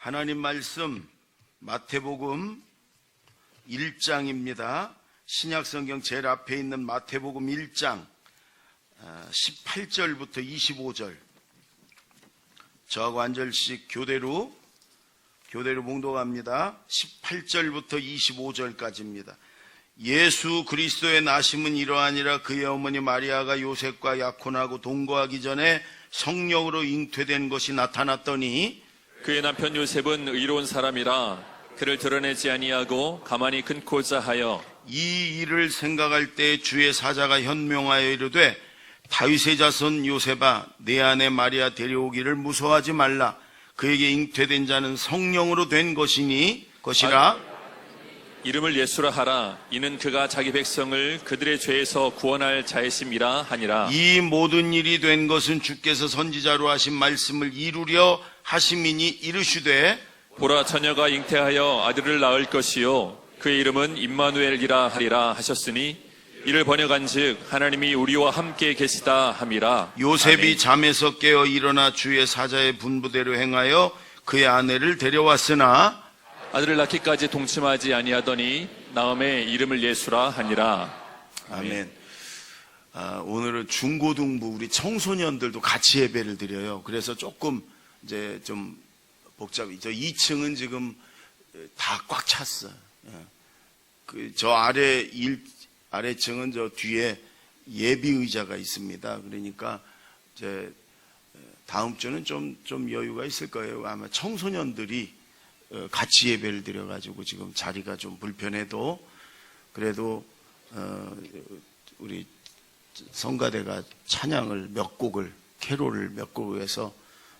하나님 말씀 마태복음 1장입니다. 신약 성경 제일 앞에 있는 마태복음 1장 18절부터 25절. 저하고 한 절씩 교대로 교대로 봉독합니다. 18절부터 25절까지입니다. 예수 그리스도의 나심은 이러하니라 그의 어머니 마리아가 요셉과 약혼하고 동거하기 전에 성령으로 잉태된 것이 나타났더니 그의 남편 요셉은 의로운 사람이라 그를 드러내지 아니하고 가만히 끊고자 하여 이 일을 생각할 때 주의 사자가 현명하여 이르되 다윗의 자손 요셉아 내 아내 마리아 데려오기를 무서워하지 말라. 그에게 잉태된 자는 성령으로 된 것이니 것이라. 이름을 예수라 하라. 이는 그가 자기 백성을 그들의 죄에서 구원할 자의심이라 하니라. 이 모든 일이 된 것은 주께서 선지자로 하신 말씀을 이루려 하심이니 이르시되 보라 처녀가 잉태하여 아들을 낳을 것이요 그의 이름은 임마누엘이라 하리라 하셨으니 이를 번역한즉 하나님이 우리와 함께 계시다 함이라 요셉이 아멘. 잠에서 깨어 일어나 주의 사자의 분부대로 행하여 그의 아내를 데려왔으나 아들을 낳기까지 동침하지 아니하더니 나음에 이름을 예수라 하니라 아멘. 아, 오늘은 중고등부 우리 청소년들도 같이 예배를 드려요. 그래서 조금 이제 좀 복잡해. 저 2층은 지금 다 꽉 찼어. 그 저 아래 일 아래 층은 저 뒤에 예비 의자가 있습니다. 그러니까 이제 다음 주는 좀 좀 여유가 있을 거예요. 아마 청소년들이 어, 같이 예배를 드려가지고 지금 자리가 좀 불편해도 그래도 어, 우리 성가대가 찬양을 몇 곡을 캐롤을 몇 곡을 해서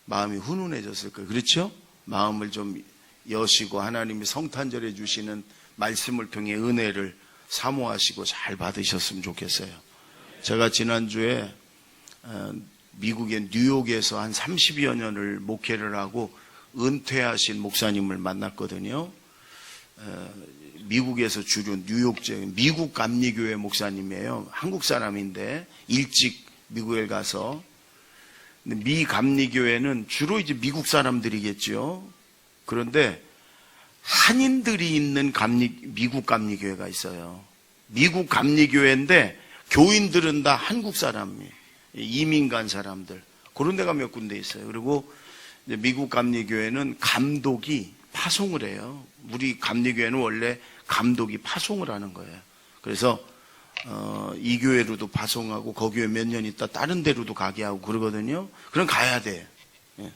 마음이 훈훈해졌을 거예요. 그렇죠? 마음을 좀 여시고 하나님이 성탄절에 주시는 말씀을 통해 은혜를 사모하시고 잘 받으셨으면 좋겠어요. 제가 지난주에 어, 미국의 뉴욕에서 한 30여 년을 목회를 하고 은퇴하신 목사님을 만났거든요. 어, 미국에서 주로 뉴욕 제 미국 감리교회 목사님이에요. 한국 사람인데 일찍 미국에 가서 미 감리교회는 주로 이제 미국 사람들이겠죠. 그런데 한인들이 있는 감리 미국 감리교회가 있어요. 미국 감리교회인데 교인들은 다 한국 사람이에요. 이민 간 사람들 그런 데가 몇 군데 있어요. 그리고 미국 감리교회는 감독이 파송을 해요. 우리 감리교회는 원래 감독이 파송을 하는 거예요. 그래서 어, 이 교회로도 파송하고 거기에 몇 년 있다 다른 데로도 가게 하고 그러거든요. 그럼 가야 돼. 예.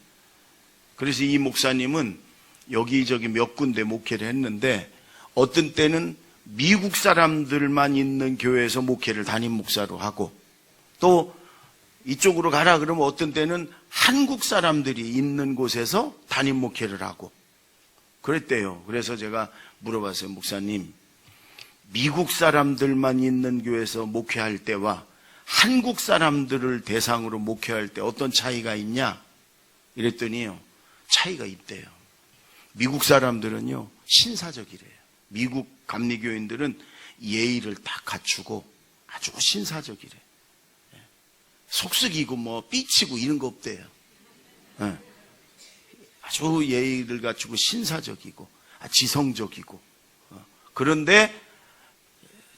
그래서 이 목사님은 여기저기 몇 군데 목회를 했는데 어떤 때는 미국 사람들만 있는 교회에서 목회를 담임 목사로 하고 또 이쪽으로 가라 그러면 어떤 때는 한국 사람들이 있는 곳에서 담임 목회를 하고 그랬대요. 그래서 제가 물어봤어요. 목사님, 미국 사람들만 있는 교회에서 목회할 때와 한국 사람들을 대상으로 목회할 때 어떤 차이가 있냐? 이랬더니요. 차이가 있대요. 미국 사람들은요. 신사적이래요. 미국 감리교인들은 예의를 딱 갖추고 아주 신사적이래. 요 속썩이고 뭐 삐치고 이런 거 없대요. 예. 아주 예의를 갖추고 신사적이고 아, 지성적이고 어. 그런데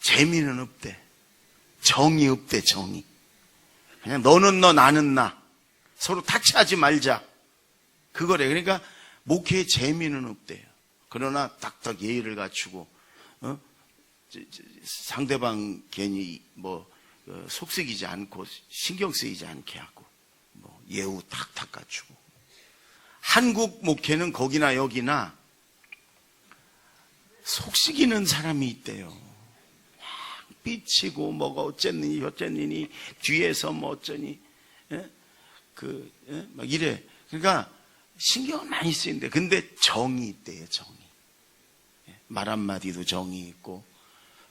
재미는 없대. 정이 없대 정이. 그냥 너는 너 나는 나 서로 타치하지 말자. 그거래. 그러니까 목회에 재미는 없대요. 그러나 딱딱 예의를 갖추고 어? 상대방 괜히 뭐 어, 속썩이지 않고 신경 쓰이지 않게 하고 뭐 예우 탁탁 갖추고 한국 목회는 거기나 여기나 속삭이는 사람이 있대요. 막 삐치고 뭐가 어쨌느니 어쨌느니 뒤에서 뭐 어쩌니 예? 그, 예? 막 이래. 그러니까 신경은 많이 쓰인대. 근데 정이 있대요, 정이. 예? 말 한마디도 정이 있고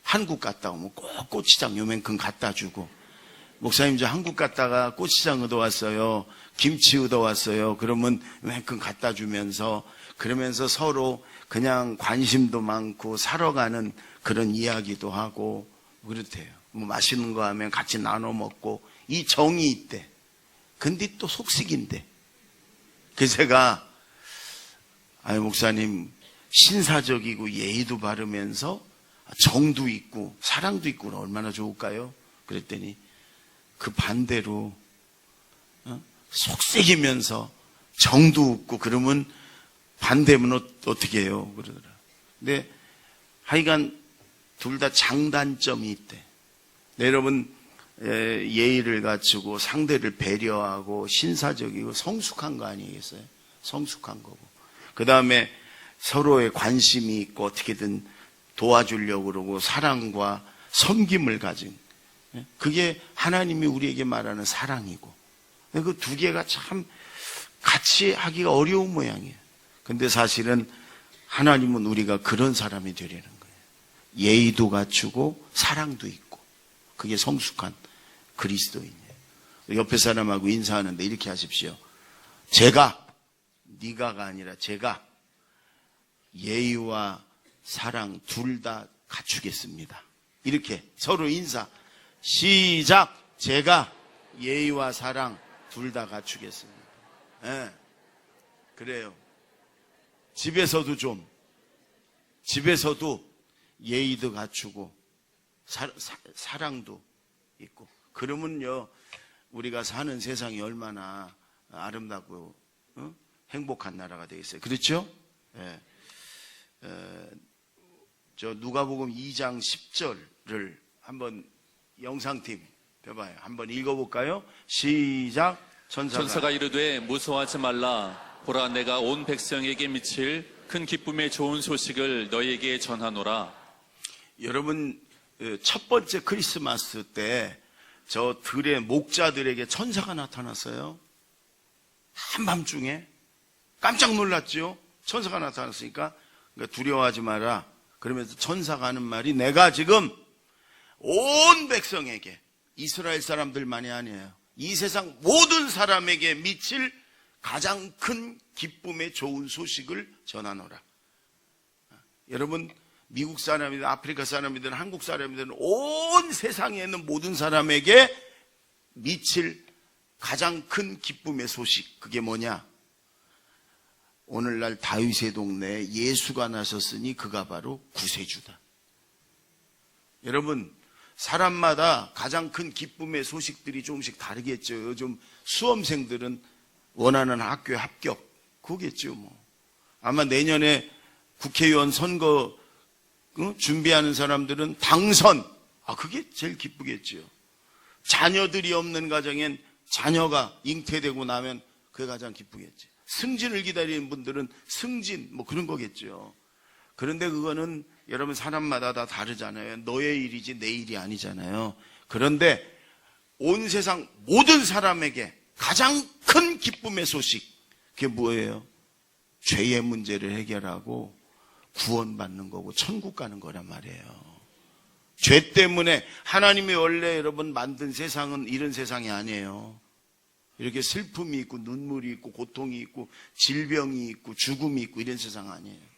한국 갔다 오면 꼭 고추장 요만큼 갖다 주고 목사님 저 한국 갔다가 고추장 얻어 왔어요. 김치 얻어 왔어요. 그러면 요만큼 갖다 주면서 그러면서 서로 그냥 관심도 많고 사러 가는 그런 이야기도 하고 그렇대요. 뭐 맛있는 거 하면 같이 나눠 먹고 이 정이 있대. 근데 또 속식인데. 그래서 제가 아니 목사님 신사적이고 예의도 바르면서 정도 있고 사랑도 있고 얼마나 좋을까요? 그랬더니 그 반대로 어? 속색이면서 정도 없고 그러면 반대면 어, 어떻게 해요? 그러더라. 근데 하여간 둘 다 장단점이 있대. 네, 여러분 에, 예의를 갖추고 상대를 배려하고 신사적이고 성숙한 거 아니겠어요? 성숙한 거고. 그 다음에 서로의 관심이 있고 어떻게든 도와주려고 그러고 사랑과 섬김을 가진 예? 그게 하나님이 우리에게 말하는 사랑이고 그 두 개가 참 같이 하기가 어려운 모양이에요. 근데 사실은 하나님은 우리가 그런 사람이 되려는 거 예의도 갖추고 사랑도 있고 그게 성숙한 그리스도인이에요. 옆에 사람하고 인사하는데 이렇게 하십시오. 제가 네가가 아니라 제가 예의와 사랑 둘 다 갖추겠습니다. 이렇게 서로 인사 시작. 제가 예의와 사랑 둘 다 갖추겠습니다. 예. 그래요. 집에서도 좀 집에서도 예의도 갖추고 사, 랑도 있고 그러면요 우리가 사는 세상이 얼마나 아름답고 어? 행복한 나라가 되겠어요. 그렇죠? 예. 에, 저 누가복음 2장 10절을 한번 영상팀 해봐요. 한번 읽어볼까요? 시작. 천사가, 천사가 이르되 무서워하지 말라 보라 내가 온 백성에게 미칠 큰 기쁨의 좋은 소식을 너희에게 전하노라 여러분 어, 첫 번째 크리스마스 때 저 들의 목자들에게 천사가 나타났어요. 한밤중에 깜짝 놀랐죠. 천사가 나타났으니까 그러니까 두려워하지 마라. 그러면서 천사가 하는 말이 내가 지금 온 백성에게 이스라엘 사람들만이 아니에요. 이 세상 모든 사람에게 미칠 가장 큰 기쁨의 좋은 소식을 전하노라. 여러분 미국 사람이든 아프리카 사람이든 한국 사람이든 온 세상에 있는 모든 사람에게 미칠 가장 큰 기쁨의 소식 그게 뭐냐? 오늘날 다윗의 동네에 예수가 나셨으니 그가 바로 구세주다. 여러분 사람마다 가장 큰 기쁨의 소식들이 조금씩 다르겠죠. 요즘 수험생들은 원하는 학교에 합격 그거겠죠. 뭐 아마 내년에 국회의원 선거 어? 준비하는 사람들은 당선 아 그게 제일 기쁘겠죠. 자녀들이 없는 가정엔 자녀가 잉태되고 나면 그게 가장 기쁘겠지. 승진을 기다리는 분들은 승진 뭐 그런 거겠죠. 그런데 그거는 여러분 사람마다 다 다르잖아요. 너의 일이지 내 일이 아니잖아요. 그런데 온 세상 모든 사람에게 가장 큰 기쁨의 소식 그게 뭐예요? 죄의 문제를 해결하고 구원받는 거고 천국 가는 거란 말이에요. 죄 때문에 하나님이 원래 여러분 만든 세상은 이런 세상이 아니에요. 이렇게 슬픔이 있고 눈물이 있고 고통이 있고 질병이 있고 죽음이 있고 이런 세상 아니에요.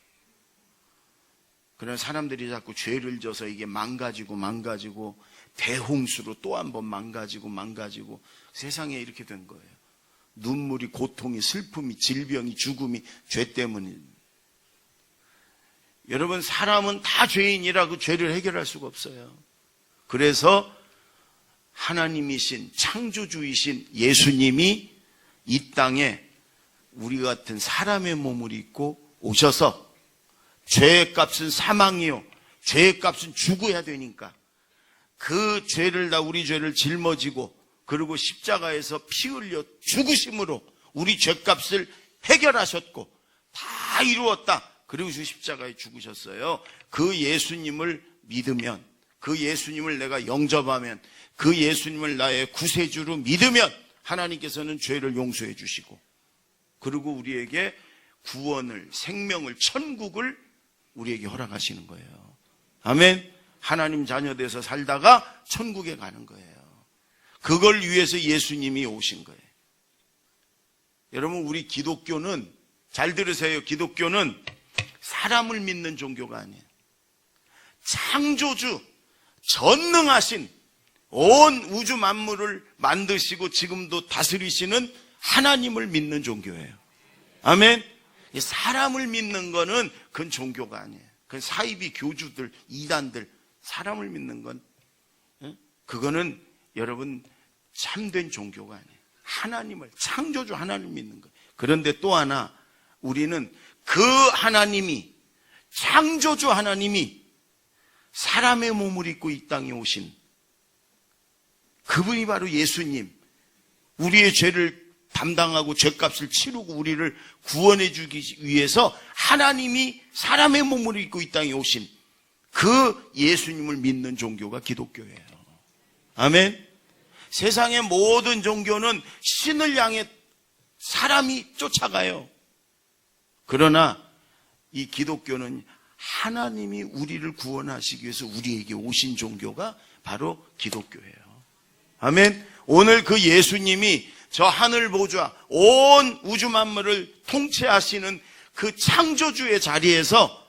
그런 사람들이 자꾸 죄를 져서 이게 망가지고 망가지고 대홍수로 또 한 번 망가지고 망가지고 세상에 이렇게 된 거예요. 눈물이 고통이 슬픔이 질병이 죽음이 죄 때문입니다. 여러분 사람은 다 죄인이라 그 죄를 해결할 수가 없어요. 그래서 하나님이신 창조주이신 예수님이 이 땅에 우리 같은 사람의 몸을 입고 오셔서 죄의 값은 사망이요. 죄의 값은 죽어야 되니까 그 죄를 다 우리 죄를 짊어지고 그리고 십자가에서 피 흘려 죽으심으로 우리 죄값을 해결하셨고 다 이루었다. 그리고 주 십자가에 죽으셨어요. 그 예수님을 믿으면 그 예수님을 내가 영접하면 그 예수님을 나의 구세주로 믿으면 하나님께서는 죄를 용서해 주시고 그리고 우리에게 구원을 생명을 천국을 우리에게 허락하시는 거예요. 아멘. 하나님 자녀 돼서 살다가 천국에 가는 거예요. 그걸 위해서 예수님이 오신 거예요. 여러분 우리 기독교는 잘 들으세요. 기독교는 사람을 믿는 종교가 아니에요. 창조주 전능하신 온 우주 만물을 만드시고 지금도 다스리시는 하나님을 믿는 종교예요. 아멘. 이 사람을 믿는 거는 그건 종교가 아니에요. 그건 사이비 교주들, 이단들, 사람을 믿는 건, 예? 그거는 여러분 참된 종교가 아니에요. 하나님을, 창조주 하나님 믿는 거예요. 그런데 또 하나, 우리는 그 하나님이, 창조주 하나님이 사람의 몸을 입고 이 땅에 오신 그분이 바로 예수님. 우리의 죄를 담당하고 죄값을 치르고 우리를 구원해 주기 위해서 하나님이 사람의 몸을 입고 이 땅에 오신 그 예수님을 믿는 종교가 기독교예요. 아멘. 세상의 모든 종교는 신을 향해 사람이 쫓아가요. 그러나 이 기독교는 하나님이 우리를 구원하시기 위해서 우리에게 오신 종교가 바로 기독교예요. 아멘. 오늘 그 예수님이 저 하늘 보좌 온 우주 만물을 통치하시는 그 창조주의 자리에서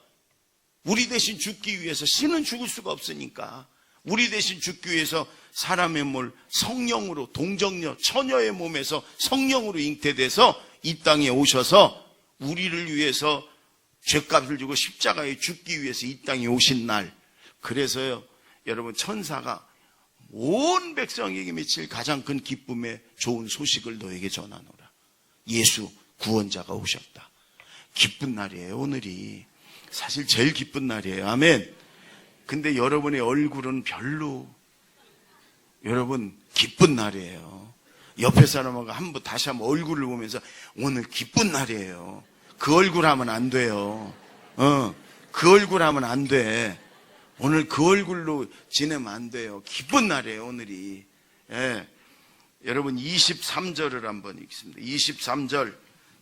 우리 대신 죽기 위해서 신은 죽을 수가 없으니까 우리 대신 죽기 위해서 사람의 몸 성령으로 동정녀 처녀의 몸에서 성령으로 잉태돼서 이 땅에 오셔서 우리를 위해서 죄값을 주고 십자가에 죽기 위해서 이 땅에 오신 날 그래서요 여러분 천사가 온 백성에게 미칠 가장 큰 기쁨의 좋은 소식을 너에게 전하노라. 예수 구원자가 오셨다. 기쁜 날이에요, 오늘이. 사실 제일 기쁜 날이에요. 아멘. 근데 여러분의 얼굴은 별로 여러분 기쁜 날이에요. 옆에 사람하고 한 번 다시 한번 얼굴을 보면서 오늘 기쁜 날이에요. 그 얼굴 하면 안 돼요. 어, 그 얼굴 하면 안 돼. 오늘 그 얼굴로 지내면 안 돼요. 기쁜 날이에요, 오늘이. 예. 여러분 23절을 한번 읽습니다. 23절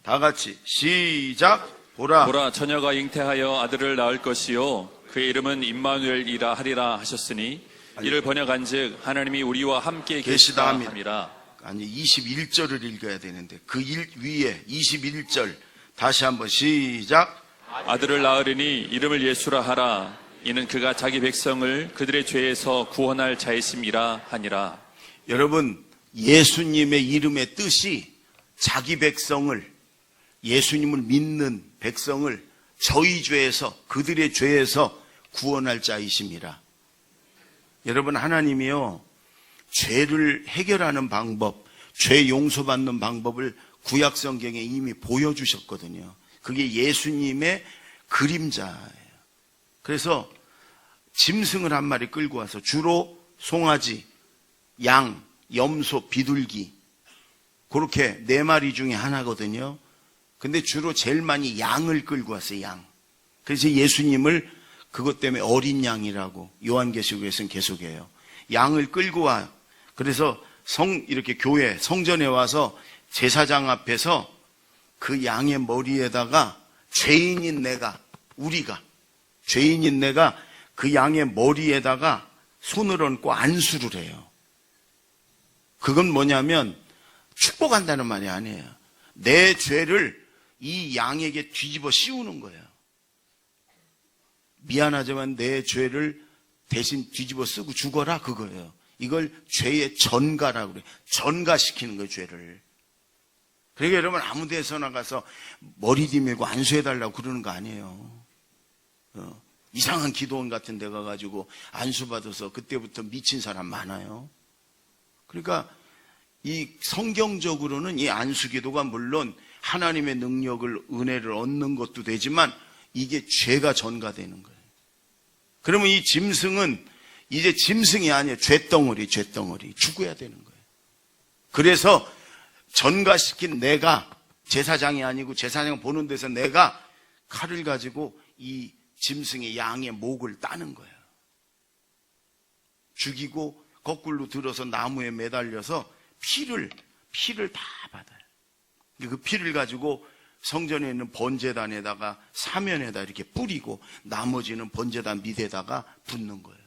다 같이 시작. 보라. 보라 처녀가 잉태하여 아들을 낳을 것이요 그의 이름은 임마누엘이라 하리라 하셨으니 이를 번역한즉 하나님이 우리와 함께 계시다 계시다 함이라. 아니 21절을 읽어야 되는데 그 일 위에 21절 다시 한번 시작. 아들을 낳으리니 이름을 예수라 하라 이는 그가 자기 백성을 그들의 죄에서 구원할 자이심이라 하니라 여러분 예수님의 이름의 뜻이 자기 백성을 예수님을 믿는 백성을 저희 죄에서 그들의 죄에서 구원할 자이심이라. 여러분 하나님이요 죄를 해결하는 방법, 죄 용서받는 방법을 구약 성경에 이미 보여주셨거든요. 그게 예수님의 그림자예요. 그래서 짐승을 한 마리 끌고 와서 주로 송아지, 양, 염소, 비둘기 그렇게 네 마리 중에 하나거든요. 근데 주로 제일 많이 양을 끌고 왔어요, 양. 그래서 예수님을 그것 때문에 어린 양이라고 요한계시록에서는 계속해요. 양을 끌고 와. 그래서 성 이렇게 교회 성전에 와서 제사장 앞에서 그 양의 머리에다가 죄인인 내가 우리가 죄인인 내가 그 양의 머리에다가 손을 얹고 안수를 해요. 그건 뭐냐면 축복한다는 말이 아니에요. 내 죄를 이 양에게 뒤집어 씌우는 거예요. 미안하지만 내 죄를 대신 뒤집어 쓰고 죽어라 그거예요. 이걸 죄의 전가라고 그래. 전가시키는 거예요, 죄를. 그러니까 여러분 아무 데서나 가서 머리 뒤매고 안수해달라고 그러는 거 아니에요. 어, 이상한 기도원 같은 데 가가지고 안수받아서 그때부터 미친 사람 많아요. 그러니까 이 성경적으로는 이 안수 기도가 물론 하나님의 능력을 은혜를 얻는 것도 되지만 이게 죄가 전가되는 거예요. 그러면 이 짐승은 이제 짐승이 아니에요. 죄덩어리, 죄덩어리. 죽어야 되는 거예요. 그래서 전가시킨 내가 제사장이 아니고 제사장 보는 데서 내가 칼을 가지고 이 짐승의 양의 목을 따는 거예요. 죽이고 거꾸로 들어서 나무에 매달려서 피를 피를 다 받아요. 그 피를 가지고 성전에 있는 번제단에다가 사면에다 이렇게 뿌리고 나머지는 번제단 밑에다가 붓는 거예요.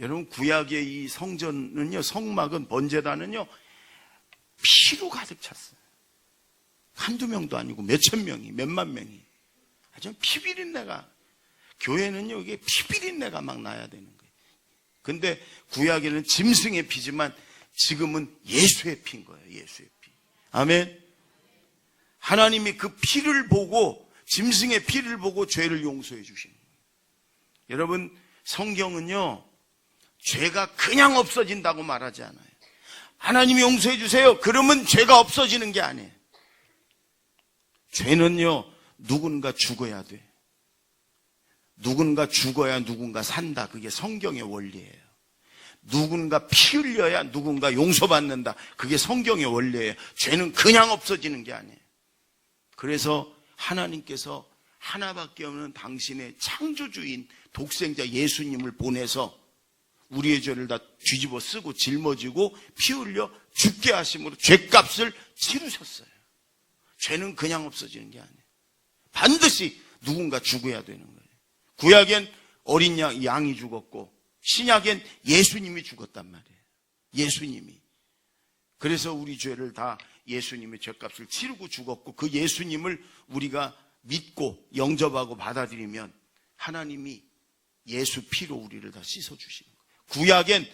여러분 구약의 이 성전은요 성막은 번제단은요 피로 가득 찼어요. 한두 명도 아니고 몇천 명이 몇만 명이 아주 피비린내가 교회는요 이게 피비린내가 막 나야 되는 거예요. 근데 구약에는 짐승의 피지만 지금은 예수의 피인 거예요. 예수의 피. 아멘. 하나님이 그 피를 보고 짐승의 피를 보고 죄를 용서해 주시는 거예요. 여러분 성경은요 죄가 그냥 없어진다고 말하지 않아요. 하나님이 용서해 주세요. 그러면 죄가 없어지는 게 아니에요. 죄는요 누군가 죽어야 돼. 누군가 죽어야 누군가 산다. 그게 성경의 원리예요. 누군가 피 흘려야 누군가 용서받는다. 그게 성경의 원리예요. 죄는 그냥 없어지는 게 아니에요. 그래서 하나님께서 하나밖에 없는 당신의 창조주인 독생자 예수님을 보내서 우리의 죄를 다 뒤집어 쓰고 짊어지고 피 흘려 죽게 하심으로 죄값을 치르셨어요. 죄는 그냥 없어지는 게 아니에요. 반드시 누군가 죽어야 되는 거예요. 구약엔 어린 양, 양이 죽었고 신약엔 예수님이 죽었단 말이에요. 예수님이. 그래서 우리 죄를 다 예수님의 죄값을 치르고 죽었고 그 예수님을 우리가 믿고 영접하고 받아들이면 하나님이 예수 피로 우리를 다 거예요. 구약엔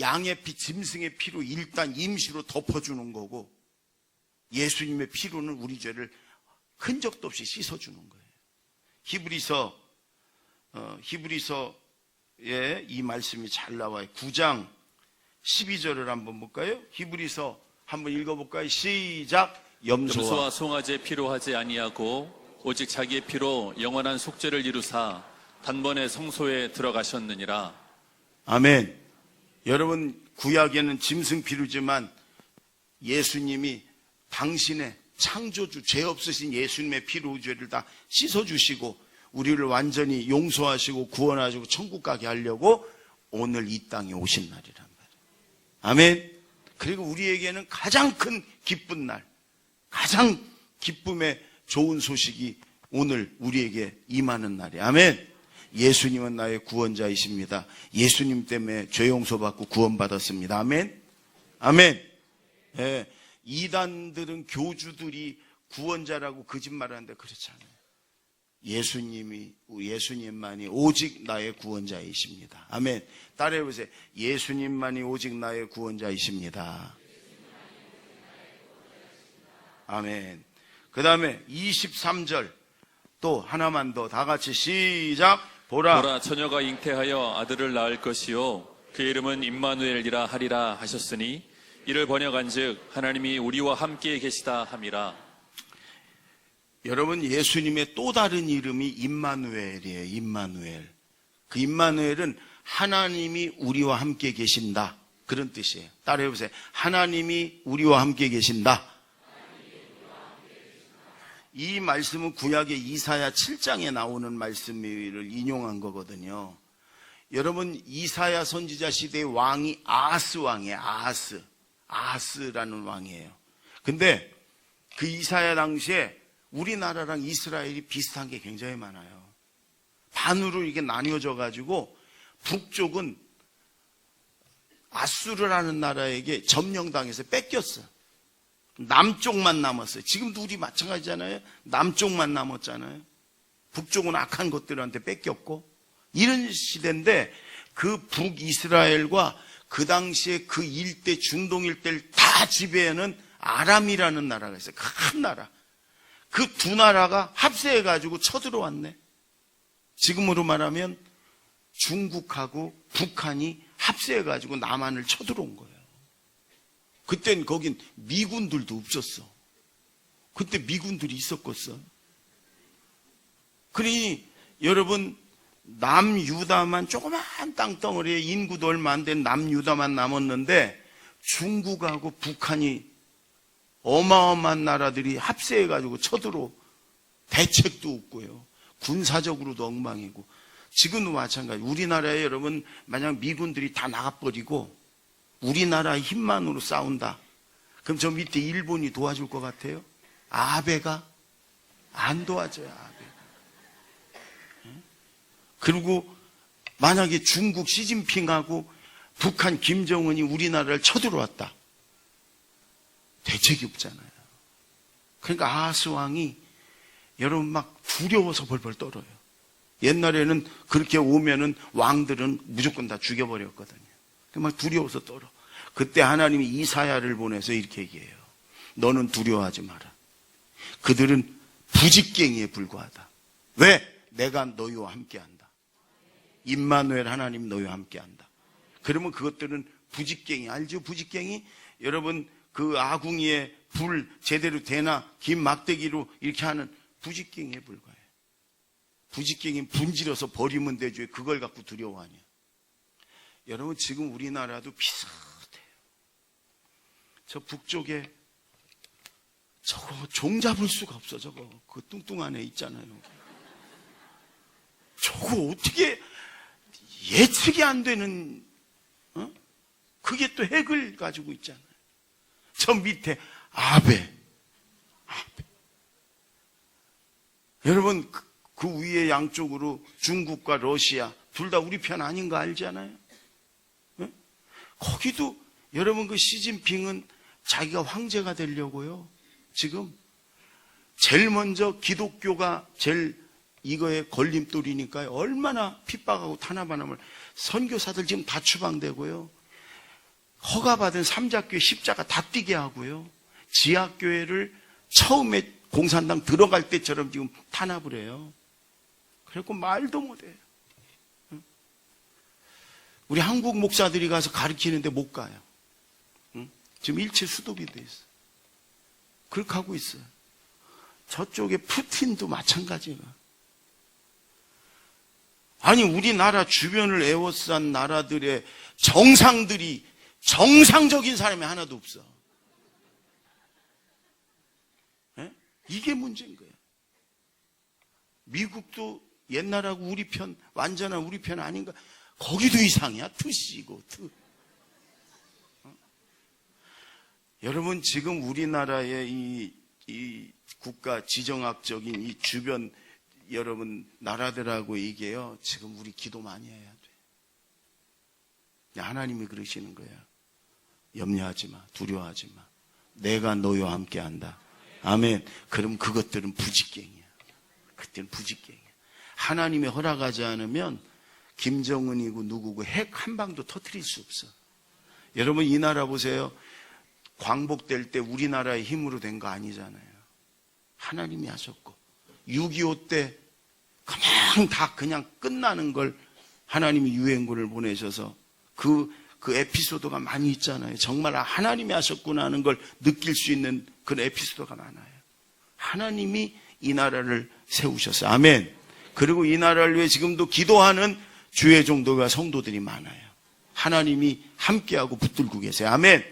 양의 피, 짐승의 피로 일단 임시로 덮어주는 거고 예수님의 피로는 우리 죄를 흔적도 없이 씻어주는 거예요. 히브리서 어, 히브리서에 이 말씀이 잘 나와요. 9장 12절을 한번 볼까요? 히브리서 한번 읽어볼까요? 시작. 염소와 염소와 송아지 피로 하지 아니하고 오직 자기의 피로 영원한 속죄를 이루사 단번에 성소에 들어가셨느니라. 아멘. 여러분 구약에는 짐승 피루지만 예수님이 당신의 창조주 죄 없으신 예수님의 피로 죄를 다 씻어 주시고 우리를 완전히 용서하시고 구원하시고 천국 가게 하려고 오늘 이 땅에 오신 날이란 말이에요. 아멘. 그리고 우리에게는 가장 큰 기쁜 날, 가장 기쁨의 좋은 소식이 오늘 우리에게 임하는 날이에요. 아멘. 예수님은 나의 구원자이십니다. 예수님 때문에 죄 용서받고 구원받았습니다. 아멘. 아멘. 예, 이단들은 교주들이 구원자라고 거짓말하는데 그렇지 않아요. 예수님이 예수님만이 오직 나의 구원자이십니다. 아멘. 따라해 보세요. 예수님만이 오직 나의 구원자이십니다. 아멘. 그 다음에 23절 또 하나만 더 다 같이 시작. 보라. 보라 처녀가 잉태하여 아들을 낳을 것이요 그 이름은 임마누엘이라 하리라 하셨으니 이를 번역한즉 하나님이 우리와 함께 계시다 함이라. 여러분 예수님의 또 다른 이름이 임마누엘이에요. 임마누엘. 그 임마누엘은 하나님이 우리와 함께 계신다. 그런 뜻이에요. 따라해 보세요. 하나님이 우리와 함께 계신다. 이 말씀은 구약의 이사야 7장에 나오는 말씀을 인용한 거거든요. 여러분 이사야 선지자 시대의 왕이 아하스 왕이에요. 아하스. 아하스라는 왕이에요. 근데 그 이사야 당시에 우리나라랑 이스라엘이 비슷한 게 굉장히 많아요. 반으로 이게 나뉘어져 가지고 북쪽은 아수르라는 나라에게 점령당해서 뺏겼어. 남쪽만 남았어요. 지금도 우리 마찬가지잖아요. 남쪽만 남았잖아요. 북쪽은 악한 것들한테 뺏겼고 이런 시대인데 그 북이스라엘과 그 당시에 그 일대 중동 일대를 다 지배하는 아람이라는 나라가 있어요. 큰 나라. 그 두 나라가 합세해 가지고 쳐들어왔네. 지금으로 말하면 중국하고 북한이 합세해 가지고 남한을 쳐들어온 거예요. 그땐 거긴 미군들도 없었어. 그때 미군들이 있었겠어. 그러니 여러분 남유다만 조그만 땅덩어리에 인구도 얼마 안 된 남유다만 남았는데 중국하고 북한이 어마어마한 나라들이 합세해가지고 쳐들어 대책도 없고요. 군사적으로도 엉망이고 지금도 마찬가지. 우리나라에 여러분 만약 미군들이 다 나가버리고 우리나라 힘만으로 싸운다. 그럼 저 밑에 일본이 도와줄 것 같아요? 아베가 안 도와줘요. 아베가. 그리고 만약에 중국 시진핑하고 북한 김정은이 우리나라를 쳐들어왔다. 대책이 없잖아요. 그러니까 아하스 왕이 여러분 막 두려워서 벌벌 떨어요. 옛날에는 그렇게 오면은 왕들은 무조건 다 죽여버렸거든요. 막 두려워서 떨어. 그때 하나님이 이사야를 보내서 이렇게 얘기해요. 너는 두려워하지 마라. 그들은 부직갱이에 불과하다. 왜? 내가 너희와 함께한다. 임마누엘 하나님 너희와 함께한다. 그러면 그것들은 부직갱이 알죠? 부직갱이 여러분 그 아궁이에 불 제대로 되나 긴 막대기로 이렇게 하는 부직갱이에 불과해. 부직갱이 분질러서 버리면 되죠. 그걸 갖고 두려워하냐. 여러분 지금 우리나라도 비슷해요. 저 북쪽에 저거 종 잡을 수가 없어 저거 그 뚱뚱한 애 있잖아요. 저거 어떻게 예측이 안 되는 어? 그게 또 핵을 가지고 있잖아요. 저 밑에 아베, 아베. 여러분 그, 그 위에 양쪽으로 중국과 러시아 둘 다 우리 편 아닌 거 알잖아요. 어? 거기도 여러분 그 시진핑은 자기가 황제가 되려고요. 지금 제일 먼저 기독교가 제일 이거에 걸림돌이니까요. 얼마나 핍박하고 탄압하면 선교사들 지금 다 추방되고요. 허가받은 삼자교회 십자가 다 뛰게 하고요. 지하교회를 처음에 공산당 들어갈 때처럼 지금 탄압을 해요. 그래고 말도 못해요. 응? 우리 한국 목사들이 가서 가르치는데 못 가요. 응? 지금 일체 수독이 돼 있어요. 그렇게 하고 있어요. 저쪽에 푸틴도 마찬가지가. 아니, 우리나라 주변을 에워싼 나라들의 정상들이 정상적인 사람이 하나도 없어. 예? 이게 문제인 거예요. 미국도 옛날하고 우리 편, 완전한 우리 편 아닌가? 거기도 이상이야. 투시고, 투. 어? 여러분, 지금 우리나라의 이, 이 국가 지정학적인 이 주변 여러분 나라들하고 이게요. 지금 우리 기도 많이 해야 돼. 하나님이 그러시는 거야. 염려하지 마. 두려워하지 마. 내가 너희와 함께 한다. 아멘. 그럼 그것들은 부직갱이야. 그때는 부직갱이야. 하나님이 허락하지 않으면 김정은이고 누구고 핵 한 방도 터트릴 수 없어. 여러분 이 나라 보세요. 광복될 때 우리나라의 힘으로 된 거 아니잖아요. 하나님이 하셨고 6.25 때 그냥 다 그냥 끝나는 걸 하나님이 유행군을 보내셔서 그, 그 에피소드가 많이 있잖아요. 정말 하나님이 하셨구나 하는 걸 느낄 수 있는 그런 에피소드가 많아요. 하나님이 이 나라를 세우셨어요. 아멘. 그리고 이 나라를 위해 지금도 기도하는 주의 종도가 성도들이 많아요. 하나님이 함께하고 붙들고 계세요. 아멘.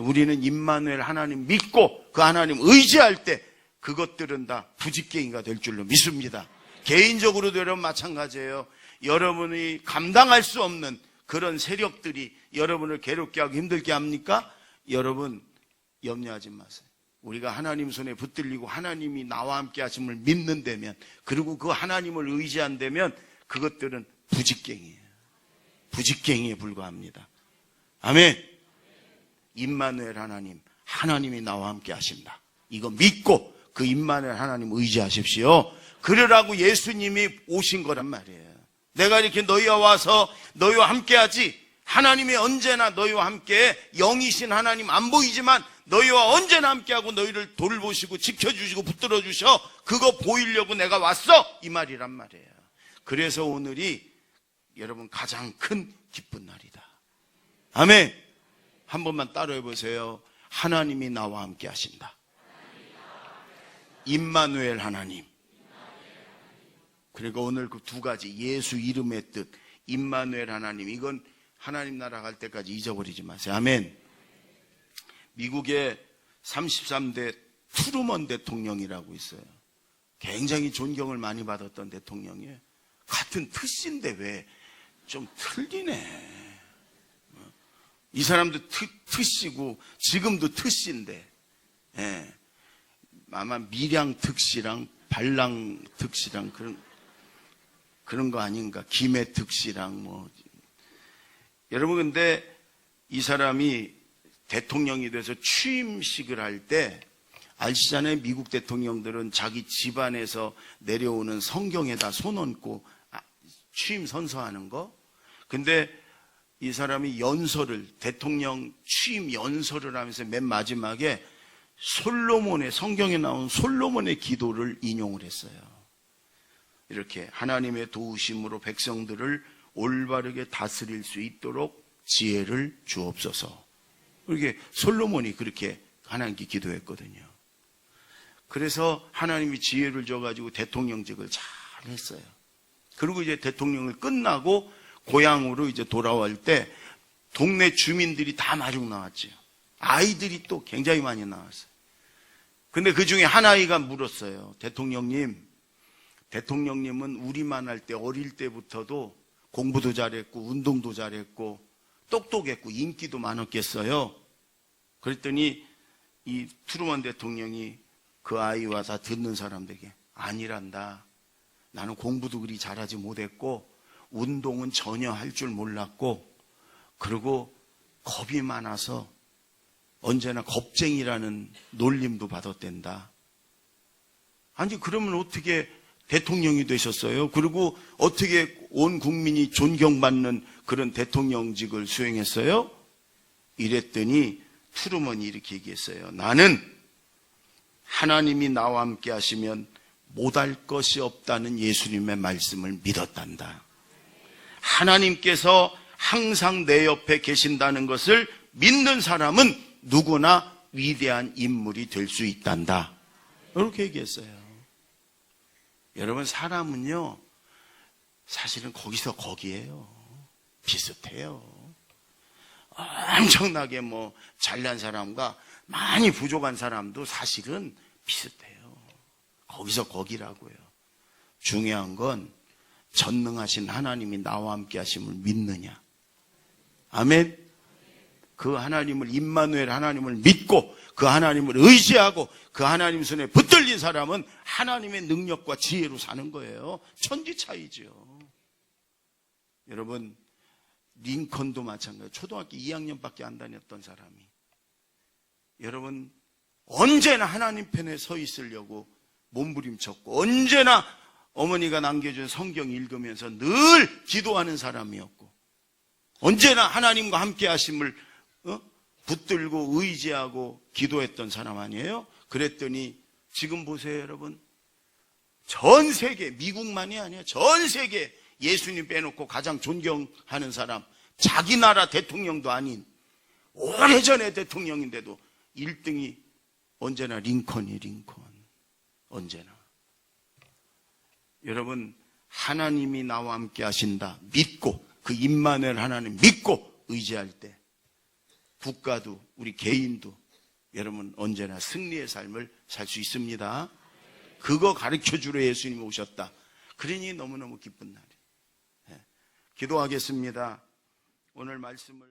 우리는 임마누엘 하나님 믿고 그 하나님 의지할 때 그것들은 다 부직갱이가 될 줄로 믿습니다. 개인적으로도 여러분 마찬가지예요. 여러분이 감당할 수 없는 그런 세력들이 여러분을 괴롭게 하고 힘들게 합니까? 여러분 염려하지 마세요. 우리가 하나님 손에 붙들리고 하나님이 나와 함께 하심을 믿는다면 그리고 그 하나님을 의지한다면 그것들은 부직갱이에요. 부직갱이에 불과합니다. 아멘. 임마누엘 하나님, 하나님이 나와 함께 하신다. 이거 믿고 그 임마누엘 하나님 의지하십시오. 그러라고 예수님이 오신 거란 말이에요. 내가 이렇게 너희와 와서 너희와 함께 하지. 하나님이 언제나 너희와 함께 영이신 하나님 안 보이지만 너희와 언제나 함께하고 너희를 돌보시고 지켜주시고 붙들어 주셔. 그거 보이려고 내가 왔어. 이 말이란 말이에요. 그래서 오늘이 여러분 가장 큰 기쁜 날이다. 아멘. 한 번만 따라해 보세요. 하나님이 나와 함께 하신다. 임마누엘 하나님. 그리고 오늘 그 두 가지 예수 이름의 뜻 임마누엘 하나님 이건 하나님 나라 갈 때까지 잊어버리지 마세요. 아멘. 미국의 33대 트루먼 대통령이라고 있어요. 굉장히 존경을 많이 받았던 대통령이에요. 같은 트신데 왜 좀 틀리네. 이 사람도 트, 트시고 지금도 트시인데 예. 아마 밀양 특시랑 발랑 특시랑 그런 그런 거 아닌가? 김해 특시랑 뭐. 여러분 근데 이 사람이 대통령이 돼서 취임식을 할 때 아시잖아요. 미국 대통령들은 자기 집안에서 내려오는 성경에다 손 얹고 아, 취임 선서하는 거. 근데 이 사람이 연설을 대통령 취임 연설을 하면서 맨 마지막에 솔로몬의 성경에 나온 솔로몬의 기도를 인용을 했어요. 이렇게 하나님의 도우심으로 백성들을 올바르게 다스릴 수 있도록 지혜를 주옵소서. 이렇게 솔로몬이 그렇게 하나님께 기도했거든요. 그래서 하나님이 지혜를 줘가지고 대통령직을 잘 했어요. 그리고 이제 대통령을 끝나고 고향으로 이제 돌아올 때 동네 주민들이 다 마중 나왔죠. 아이들이 또 굉장히 많이 나왔어요. 근데 그 중에 한 아이가 물었어요. 대통령님, 대통령님은 우리만 할 때 어릴 때부터도 공부도 잘했고 운동도 잘했고 똑똑했고 인기도 많았겠어요. 그랬더니 이 트루먼 대통령이 그 아이와 다 듣는 사람들에게 아니란다. 나는 공부도 그리 잘하지 못했고 운동은 전혀 할 줄 몰랐고 그리고 겁이 많아서 언제나 겁쟁이라는 놀림도 받았댄다. 아니 그러면 어떻게 대통령이 되셨어요? 그리고 어떻게 온 국민이 존경받는 그런 대통령직을 수행했어요? 이랬더니 트루먼이 이렇게 얘기했어요. 나는 하나님이 나와 함께 하시면 못할 것이 없다는 예수님의 말씀을 믿었단다. 하나님께서 항상 내 옆에 계신다는 것을 믿는 사람은 누구나 위대한 인물이 될 수 있단다. 이렇게 얘기했어요. 여러분, 사람은요, 사실은 거기서 거기에요. 비슷해요. 엄청나게 뭐 잘난 사람과 많이 부족한 사람도 사실은 비슷해요. 거기서 거기라고요. 중요한 건 전능하신 하나님이 나와 함께 하심을 믿느냐. 아멘. 그 하나님을 임마누엘 하나님을 믿고 그 하나님을 의지하고 그 하나님 손에 붙들린 사람은 하나님의 능력과 지혜로 사는 거예요. 천지 차이죠. 여러분 링컨도 마찬가지. 초등학교 2학년밖에 안 다녔던 사람이 여러분 언제나 하나님 편에 서 있으려고 몸부림쳤고 언제나 어머니가 남겨준 성경 읽으면서 늘 기도하는 사람이었고 언제나 하나님과 함께 하심을 어? 붙들고 의지하고 기도했던 사람 아니에요? 그랬더니 지금 보세요 여러분 전 세계 미국만이 아니에요 전 세계 예수님 빼놓고 가장 존경하는 사람 자기 나라 대통령도 아닌 오래전에 대통령인데도 1등이 언제나 링컨이 링컨 언제나 여러분 하나님이 나와 함께 하신다 믿고 그 임마누엘 하나님 믿고 의지할 때 국가도 우리 개인도 여러분 언제나 승리의 삶을 살 수 있습니다. 그거 가르쳐 주러 예수님이 오셨다. 그러니 너무너무 기쁜 날이에요. 예. 기도하겠습니다. 오늘 말씀을